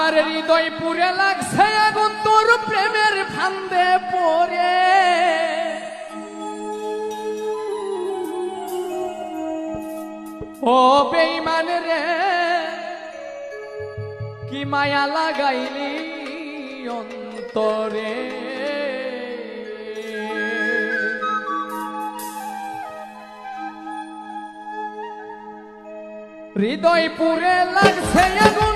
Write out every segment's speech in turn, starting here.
আমার হৃদয় পুরে লাগছে আগুন, তোর প্রেমের ফান্দে পড়ে। ও বেইমান রে, কি মায়া লাগাইলি অন্তরে? হৃদয় পুরে লাগছে আগুন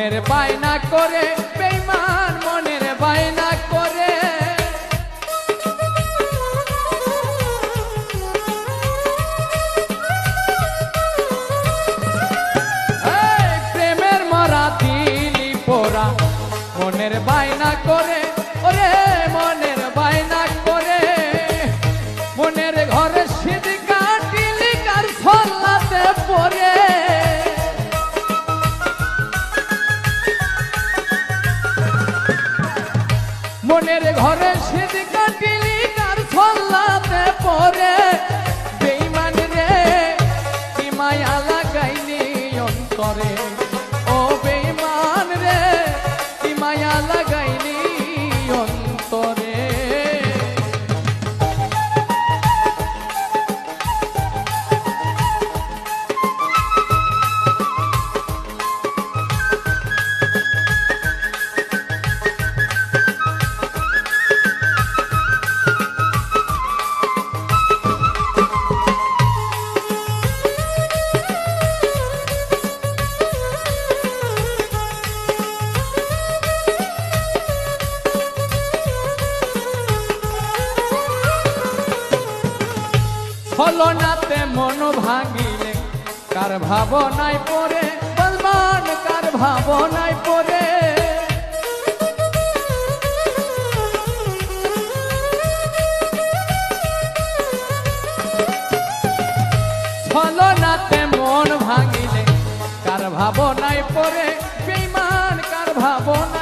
মনের বায়না করে বেইমান মনের বায়না করে। প্রেমের মরা দিলি পোরা মনের বায়না করে ঘরে শীত কাটিলি তার ফল্লাতে পড়ে। ছলনাতে মন ভাঙিলে, কার ভাবনায় পড়ে? বলবান, কার ভাবনায় পড়ে? ছলনাতে মন ভাঙিলে, কার ভাবনায় পড়ে? বেইমান কার ভাবনায়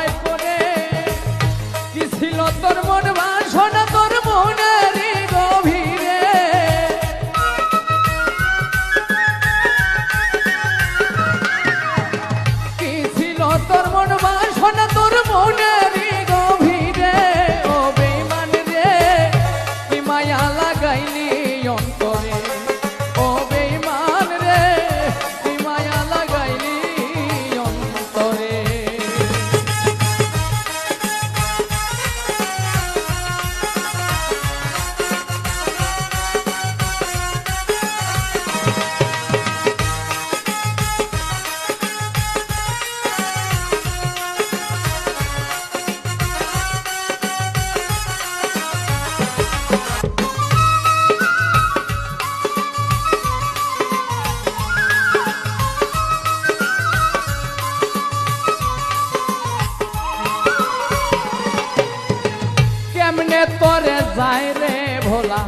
কেমনে তোরে যায় রে ভোলা,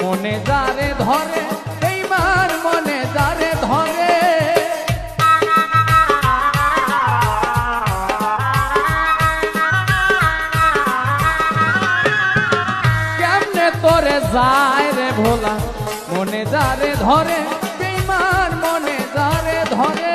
মনে যারে ধরে, এইবার মনে যারে ধরে। কেমনে তোরে যায় রে ভোলা, মনে যারে ধরে বেইমান মনে যারে ধরে।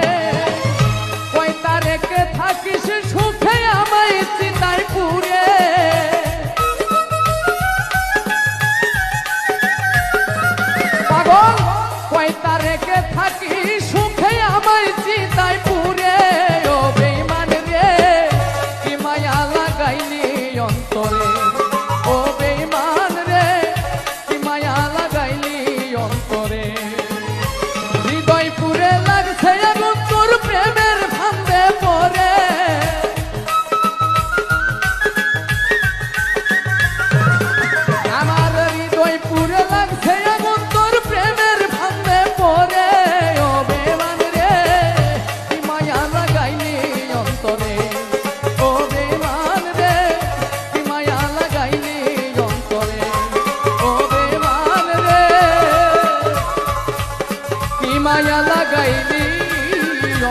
মায়া লাগাইলি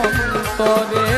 অন্তরে।